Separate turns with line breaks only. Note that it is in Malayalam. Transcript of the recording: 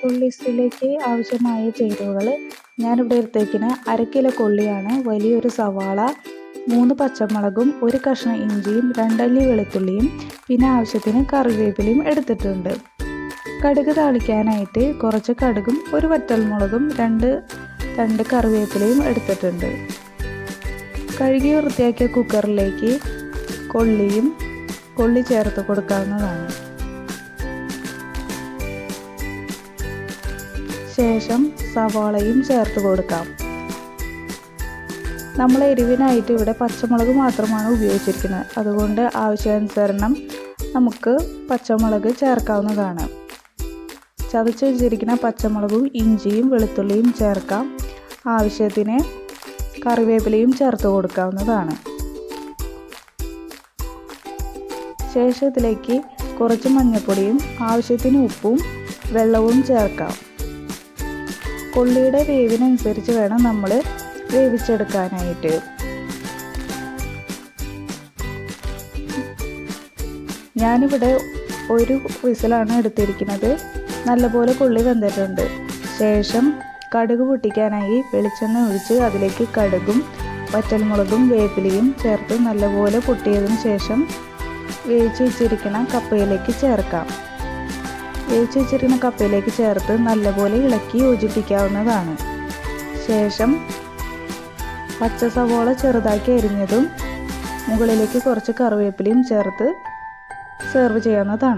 കൊള്ളിസിലേക്ക് ആവശ്യമായ ചേരുവകൾ ഞാനിവിടെ എടുത്തേക്കുന്ന അര കിലോ കൊള്ളിയാണ് വലിയൊരു സവാള മൂന്ന് പച്ചമുളകും ഒരു കഷ്ണം ഇഞ്ചിയും രണ്ടല്ലി വെളുത്തുള്ളിയും പിന്നെ ആവശ്യത്തിന് കറിവേപ്പിലയും എടുത്തിട്ടുണ്ട്. കടുക് താളിക്കാനായിട്ട് കുറച്ച് കടുകും ഒരു വറ്റൽമുളകും രണ്ട് രണ്ട് കറിവേപ്പിലയും എടുത്തിട്ടുണ്ട്. കഴുകി വൃത്തിയാക്കിയ കുക്കറിലേക്ക് കൊള്ളിയും കൊള്ളി ചേർത്ത് കൊടുക്കാവുന്നതാണ്. ശേഷം സവാളയും ചേർത്ത് കൊടുക്കാം. നമ്മൾ എരിവിനായിട്ട് ഇവിടെ പച്ചമുളക് മാത്രമാണ് ഉപയോഗിച്ചിരിക്കുന്നത്. അതുകൊണ്ട് ആവശ്യാനുസരണം നമുക്ക് പച്ചമുളക് ചേർക്കാവുന്നതാണ്. ചതച്ച് വെച്ചിരിക്കുന്ന പച്ചമുളകും ഇഞ്ചിയും വെളുത്തുള്ളിയും ചേർക്കാം. ആവശ്യത്തിന് കറിവേപ്പിലയും ചേർത്ത് കൊടുക്കാവുന്നതാണ്. ശേഷത്തിലേക്ക് കുറച്ച് മഞ്ഞൾപ്പൊടിയും ആവശ്യത്തിന് ഉപ്പും വെള്ളവും ചേർക്കാം. കൊള്ളിയുടെ വേവിനനുസരിച്ച് വേണം നമ്മൾ വേവിച്ചെടുക്കാനായിട്ട്. ഞാനിവിടെ ഒരു വിസിലാണ് എടുത്തിരിക്കുന്നത്. നല്ലപോലെ കൊള്ളി വെന്തിട്ടുണ്ട്. ശേഷം കടുക് പൊട്ടിക്കാനായി വെളിച്ചെണ്ണ ഒഴിച്ച് അതിലേക്ക് കടുകും വറ്റൽമുളകും വേപ്പിലയും ചേർത്ത് നല്ലപോലെ പൊട്ടിയതിന് ശേഷം വേവിച്ച് വെച്ചിരിക്കുന്ന കപ്പയിലേക്ക് ചേർക്കാം. വേവിച്ച് കപ്പയിലേക്ക് ചേർത്ത് നല്ലപോലെ ഇളക്കി യോജിപ്പിക്കാവുന്നതാണ്. ശേഷം പച്ച സവോള ചെറുതാക്കി അരിഞ്ഞതും മുകളിലേക്ക് കുറച്ച് കറിവേപ്പിലയും ചേർത്ത് സെർവ് ചെയ്യാവുന്നതാണ്.